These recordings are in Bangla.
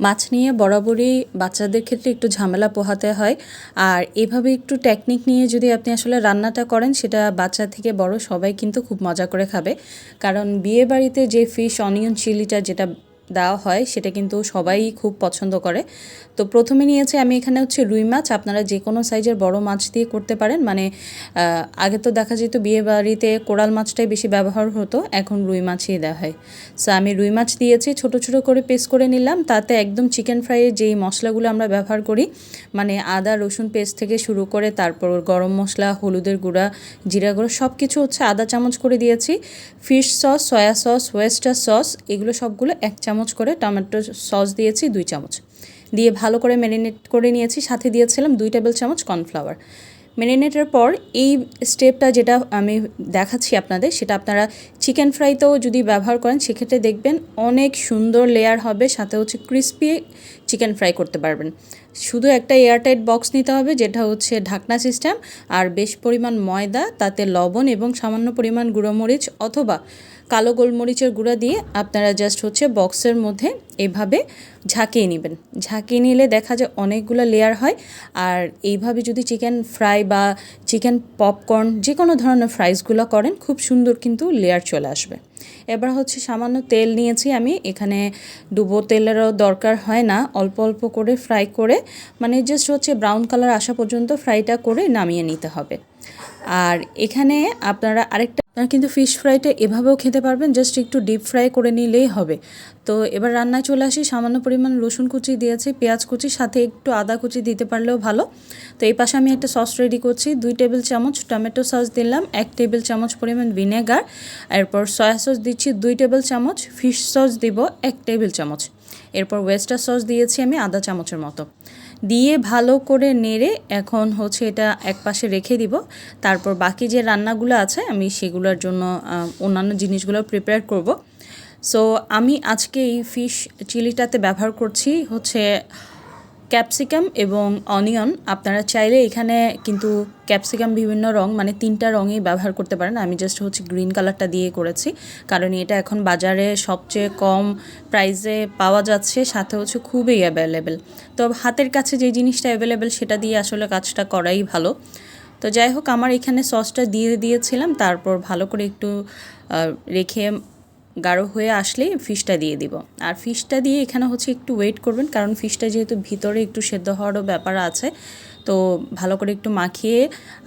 মাছ নিয়ে বরাবরই বাচ্চাদের ক্ষেত্রে একটু ঝামেলা পোহাতে হয়। আর এভাবে একটু টেকনিক নিয়ে যদি আপনি আসলে রান্নাটা করেন, সেটা বাচ্চা থেকে বড় সবাই কিন্তু খুব মজা করে খাবে। কারণ বিয়ে বাড়িতে যে ফিশ অনিয়ন চিলিটা যেটা দেওয়া হয়, সেটা কিন্তু সবাই খুব পছন্দ করে। তো প্রথমে নিয়েছি আমি এখানে হচ্ছে রুই মাছ। আপনারা যে কোনো সাইজের বড় মাছ দিয়ে করতে পারেন। মানে আগে তো দেখা যেত বিয়ে বাড়িতে কোরাল মাছটাই বেশি ব্যবহার হতো, এখন রুই মাছই দেওয়া হয়। সো আমি রুই মাছ দিয়েছি, ছোট ছোট করে পেস্ট করে নিলাম। তাতে একদম চিকেন ফ্রাইয়ের যেই মশলাগুলো আমরা ব্যবহার করি মানে আদা, রসুন পেস্ট থেকে শুরু করে তারপর গরম মশলা, হলুদের গুঁড়া, জিরা গুঁড়া সব কিছু হচ্ছে আদা চামচ করে দিয়েছি। Fish sauce soya sauce oyster sauce এগুলো সবগুলো এক চামচ করে টমেটো সস দিয়েছি, দুই চামচ। দিয়ে ভালো করে ম্যারিনেট করে নিয়েছি, সাথে দিয়েছিলাম দুই টেবিল চামচ কর্নফ্লাওয়ার। ম্যারিনেটের পর এই স্টেপটা যেটা আমি দেখাচ্ছি আপনাদের, সেটা আপনারা চিকেন ফ্রাইতেও যদি ব্যবহার করেন, সেক্ষেত্রে দেখবেন অনেক সুন্দর লেয়ার হবে, সাথে হচ্ছে ক্রিস্পি চিকেন ফ্রাই করতে পারবেন। শুধু একটা এয়ারটাইট বক্স নিতে হবে, যেটা হচ্ছে ঢাকনা সিস্টেম আর বেশ পরিমাণ ময়দা, তাতে লবণ এবং সামান্য পরিমাণ গুঁড়োমরিচ অথবা কালো গোলমরিচের গুঁড়া দিয়ে আপনারা জাস্ট হচ্ছে বক্সের মধ্যে এভাবে ঝাঁকিয়ে নেবেন। ঝাঁকিয়ে নিলে দেখা যায় অনেকগুলো লেয়ার হয়, আর এইভাবে যদি চিকেন ফ্রাই বা চিকেন পপকর্ন যে কোনো ধরনের ফ্রাইসগুলো করেন, খুব সুন্দর কিন্তু লেয়ার চলে আসবে। এবার হচ্ছে সামান্য তেল নিয়েছি আমি। এখানে ডুবো তেলেরও দরকার হয় না। অল্প অল্প করে ফ্রাই করে মানে জাস্ট হচ্ছে ব্রাউন কালার আসা পর্যন্ত ফ্রাইটা করে নামিয়ে নিতে হবে। আর এখানে আপনারা আরেকটা আপনারা কিন্তু ফিশ ফ্রাইটা এভাবেও খেতে পারবেন জাস্ট একটু ডিপ ফ্রাই করে নিলেই হবে। তো এবার রান্নায় চলে আসি, সামান্য পরিমাণ রসুন কুচি দিয়েছি, পেঁয়াজ কুচি, সাথে একটু আদা কুচি দিতে পারলেও ভালো। তো এই পাশে আমি একটা সস রেডি করছি, দুই টেবিল চামচ টমেটো সস দিলাম, এক টেবিল চামচ পরিমাণ ভিনেগার এরপর সয়া সস দিচ্ছি, দুই টেবিল চামচ ফিশ সস দিব, এক টেবিল চামচ। এরপর ওয়েস্টার সস দিয়েছি আমি আধা চামচের মতো। দিয়ে ভালো করে নেড়ে এখন হচ্ছে এটা এক পাশে রেখে দিব। তারপর বাকি যে রান্নাগুলো আছে আমি সেগুলোর জন্য অন্যান্য জিনিসগুলো প্রিপেয়ার করব। সো আমি আজকে এই ফিশ চিলিটাতে ব্যবহার করছি হচ্ছে ক্যাপসিকাম এবং অনিয়ন আপনারা চাইলে এখানে কিন্তু ক্যাপসিকাম বিভিন্ন রং মানে তিনটা রঙই ব্যবহার করতে পারেন। আমি জাস্ট হচ্ছে গ্রিন কালারটা দিয়ে করেছি, কারণ এটা এখন বাজারে সবচেয়ে কম প্রাইসে পাওয়া যাচ্ছে, সাথে হচ্ছে খুবই অ্যাভেলেবেল তো হাতের কাছে যে জিনিসটা অ্যাভেলেবেল সেটা দিয়ে আসলে কাজটা করাই ভালো। তো যাই হোক, আমার এখানে সসটা দিয়ে দিয়েছিলাম। তারপর ভালো করে একটু রেখে গাঢ় হয়ে আসলেই ফিশটা দিয়ে দিব। আর ফিশটা দিয়ে এখানে হচ্ছে একটু ওয়েট করবেন, কারণ ফিশটা যেহেতু ভিতরে একটু সেদ্ধ হওয়ারও ব্যাপার আছে। তো ভালো করে একটু মাখিয়ে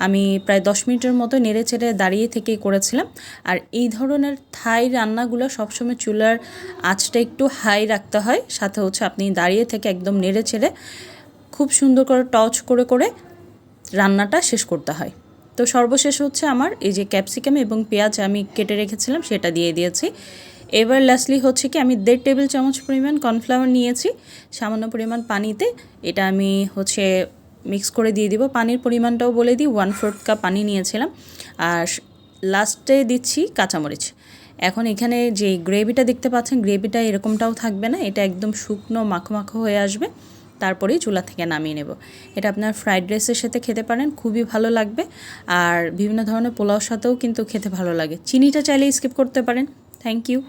আমি প্রায় দশ মিনিটের মতো নেড়ে চেড়ে দাঁড়িয়ে থেকেই করেছিলাম। আর এই ধরনের থাই রান্নাগুলো সবসময় চুলার আঁচটা একটু হাই রাখতে হয়। সাথে হচ্ছে আপনি দাঁড়িয়ে থেকে একদম নেড়ে চেড়ে খুব সুন্দর করে টচ করে করে রান্নাটা শেষ করতে হয়। তো সর্বশেষ হচ্ছে আমার এই যে ক্যাপসিকাম এবং পেঁয়াজ আমি কেটে রেখেছিলাম, সেটা দিয়ে দিয়েছি। এবার লাস্টলি হচ্ছে কি, আমি দেড় টেবিল চামচ পরিমাণ কর্নফ্লাওয়ার নিয়েছি। সামান্য পরিমাণ পানিতে এটা আমি হচ্ছে মিক্স করে দিয়ে দিব। পানির পরিমাণটাও বলে দিই ওয়ান ফোর্থ কাপ পানি নিয়েছিলাম। আর লাস্টে দিচ্ছি কাঁচামরিচ। এখন এখানে যে গ্রেভিটা দেখতে পাচ্ছেন গ্রেভিটা এরকমটাও থাকবে না, এটা একদম শুকনো মাখো মাখো হয়ে আসবে। তারপরেই চুলা থেকে নামিয়ে নেব। এটা আপনার ফ্রাইড রাইসের সাথে খেতে পারেন, খুবই ভালো লাগবে। আর বিভিন্ন ধরনের পোলাওর সাথেও কিন্তু খেতে ভালো লাগে। চিনিটা চাইলে স্কিপ করতে পারেন। Thank you